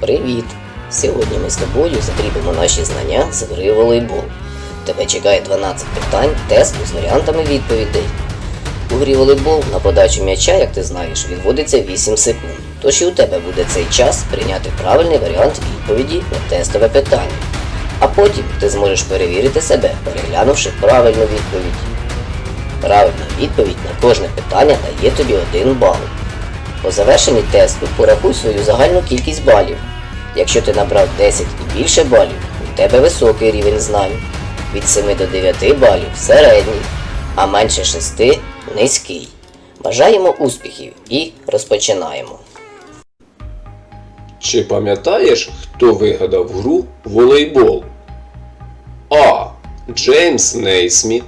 Привіт! Сьогодні ми з тобою закріпимо наші знання з гри волейбол. Тебе чекає 12 питань, тесту з варіантами відповідей. У грі волейбол на подачу м'яча, як ти знаєш, відводиться 8 секунд. Тож і у тебе буде цей час прийняти правильний варіант відповіді на тестове питання. А потім ти зможеш перевірити себе, переглянувши правильну відповідь. Правильна відповідь на кожне питання дає тобі 1 бал. По завершенні тесту порахуй свою загальну кількість балів. Якщо ти набрав 10 і більше балів, у тебе високий рівень знань. Від 7 до 9 балів середній, а менше 6 низький. Бажаємо успіхів і розпочинаємо. Чи пам'ятаєш, хто вигадав гру волейбол? А. Джеймс Нейсміт.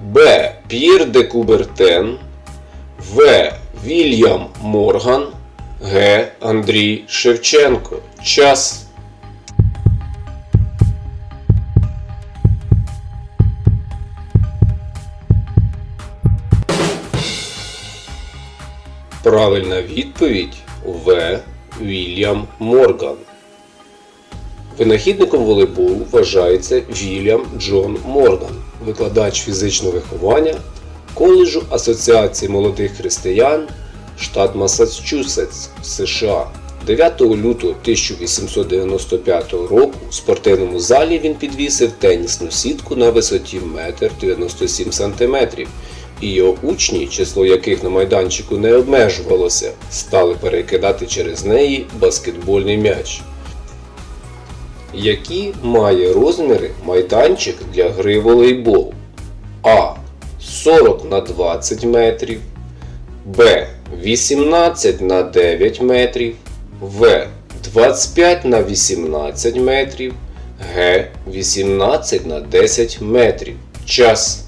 Б. П'єр де Кубертен. В. Вільям Морган. Г. Андрій Шевченко. Час. Правильна відповідь В. Вільям Морган. Винахідником волейболу вважається Вільям Джон Морган, викладач фізичного виховання коледжу Асоціації молодих християн, штат Массачусетс, США. 9 лютого 1895 року у спортивному залі він підвісив тенісну сітку на висоті 1,97 см, і його учні, число яких на майданчику не обмежувалося, стали перекидати через неї баскетбольний м'яч. Які має розміри майданчик для гри волейбол? А. 40 на 20 метрів. Б. 18 на 9 метрів. В. 25 на 18 метрів. Г. 18 на 10 метрів. Час.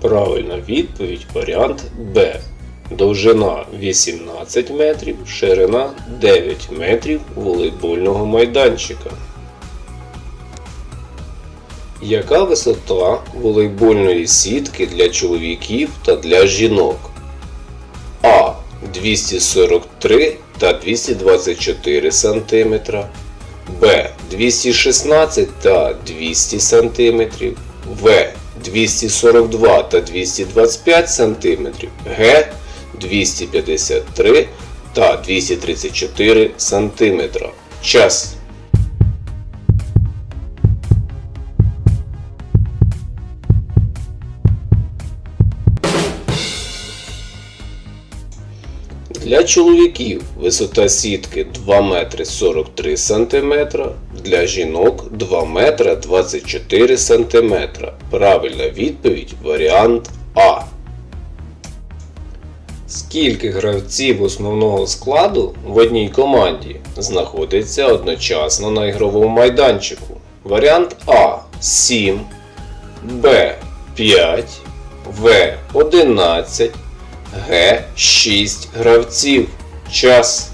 Правильна відповідь варіант Б. Довжина 18 метрів, ширина 9 метрів волейбольного майданчика. Яка висота волейбольної сітки для чоловіків та для жінок? А. 243 та 224 см. Б. 216 та 200 см. В. 242 та 225 см. Г. 253 та 234 см. Час. Для чоловіків висота сітки 2 метри 43 см, для жінок 2 метра 24 см. Правильна відповідь варіант А. Скільки гравців основного складу в одній команді знаходиться одночасно на ігровому майданчику? Варіант А 7, Б 5, В 11, Г 6 гравців. Час.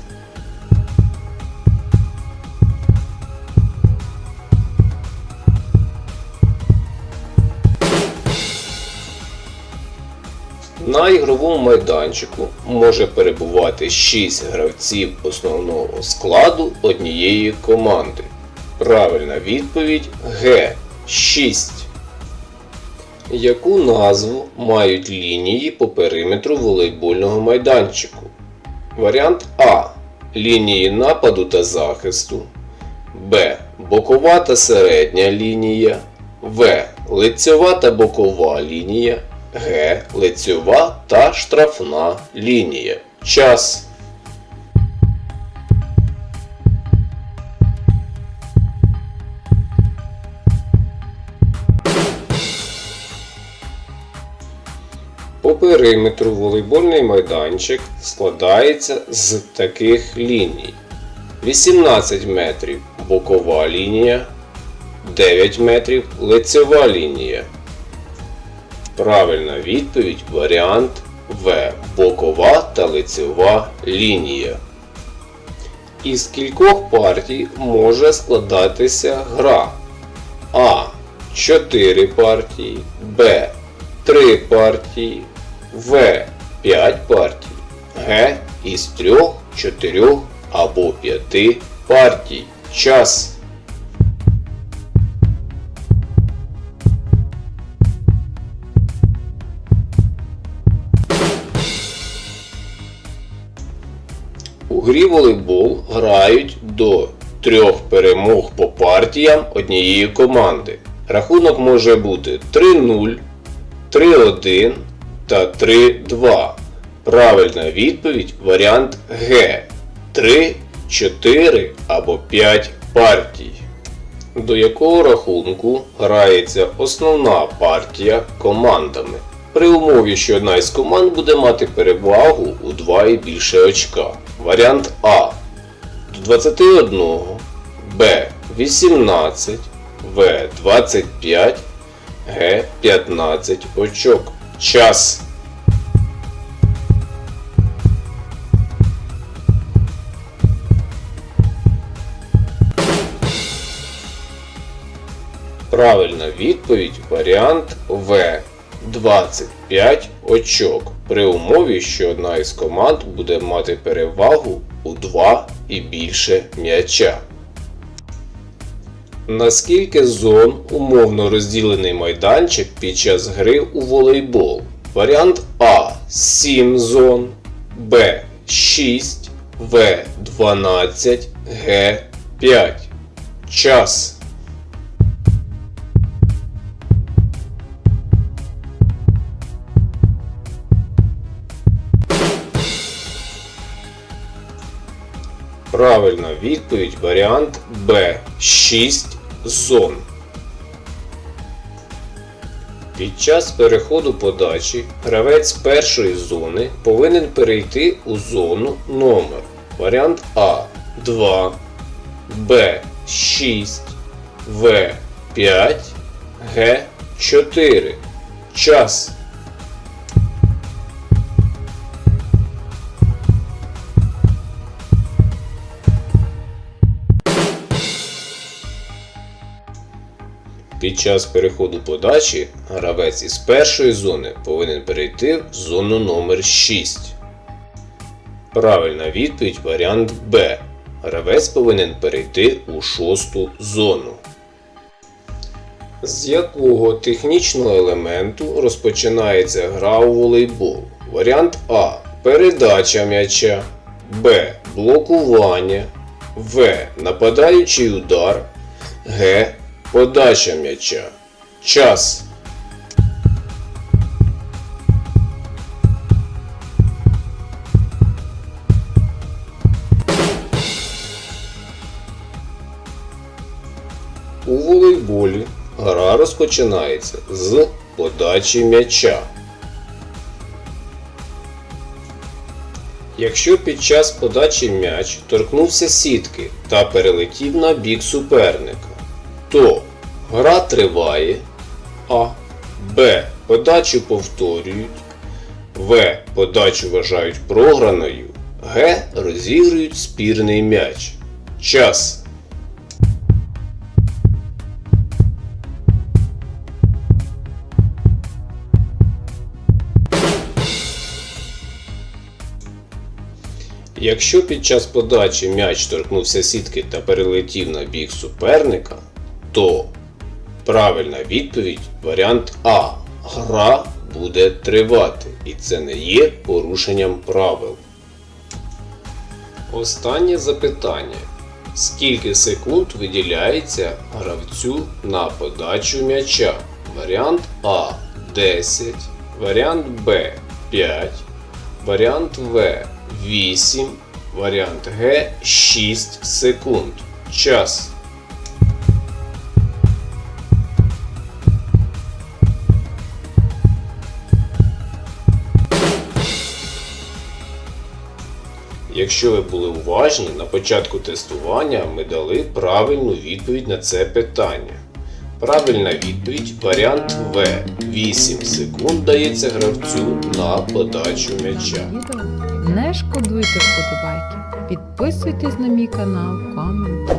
На ігровому майданчику може перебувати 6 гравців основного складу однієї команди. Правильна відповідь Г 6. Яку назву мають лінії по периметру волейбольного майданчику? Варіант А. Лінії нападу та захисту. Б. Бокова та середня лінія. В. Лицьова та бокова лінія. Г. Лицьова та штрафна лінія. Час. По периметру волейбольний майданчик складається з таких ліній: 18 метрів бокова лінія, 9 метрів лицьова лінія. Правильна відповідь варіант В. Бокова та лицьова лінія. Із кількох партій може складатися гра А. 4 партії, Б 3 партії, В 5 партій, Г із 3, 4 або 5 партій. Час. У грі волейбол грають до трьох перемог по партіям однієї команди. Рахунок може бути 3-0, 3-1 та 3-2. Правильна відповідь варіант Г. 3, 4 або 5 партій. До якого рахунку грається основна партія командами. При умові, що одна із команд буде мати перевагу у 2 і більше очка. Варіант А. до 21, Б. 18, В. 25, Г. 15 очок. Час. Правильна відповідь. Варіант В. 25 очок при умові, що одна із команд буде мати перевагу у 2 і більше м'яча. Наскільки зон умовно розділений майданчик під час гри у волейбол? Варіант А 7 зон, Б 6, В 12, Г 5. Час. Правильна відповідь варіант Б 6 зон. Під час переходу подачі гравець першої зони повинен перейти у зону номер. Варіант А 2, Б 6, В 5, Г 4. Час. Під час переходу подачі гравець із першої зони повинен перейти в зону номер 6. Правильна відповідь варіант Б. Гравець повинен перейти у шосту зону. З якого технічного елементу розпочинається гра у волейбол? Варіант А. Передача м'яча. Б. Блокування. В. Нападаючий удар. Г. Подача м'яча. Час. У волейболі гра розпочинається з подачі м'яча. Якщо під час подачі м'яч торкнувся сітки та перелетів на бік суперника, то гра триває А. Б. Подачу повторюють. В. Подачу вважають програною. Г. Розігрують спірний м'яч. Час. Якщо під час подачі м'яч торкнувся сітки та перелетів на бік суперника, то правильна відповідь варіант А. Гра буде тривати, і це не є порушенням правил. Останнє запитання. Скільки секунд виділяється гравцю на подачу м'яча? Варіант А 10, варіант Б 5, варіант В 8, варіант Г 6 секунд. Час. Якщо ви були уважні, на початку тестування ми дали правильну відповідь на це питання. Правильна відповідь варіант В. 8 секунд дається гравцю на подачу м'яча. Не шкодуйте вподобайки. Підписуйтесь на мій канал, коментуйте.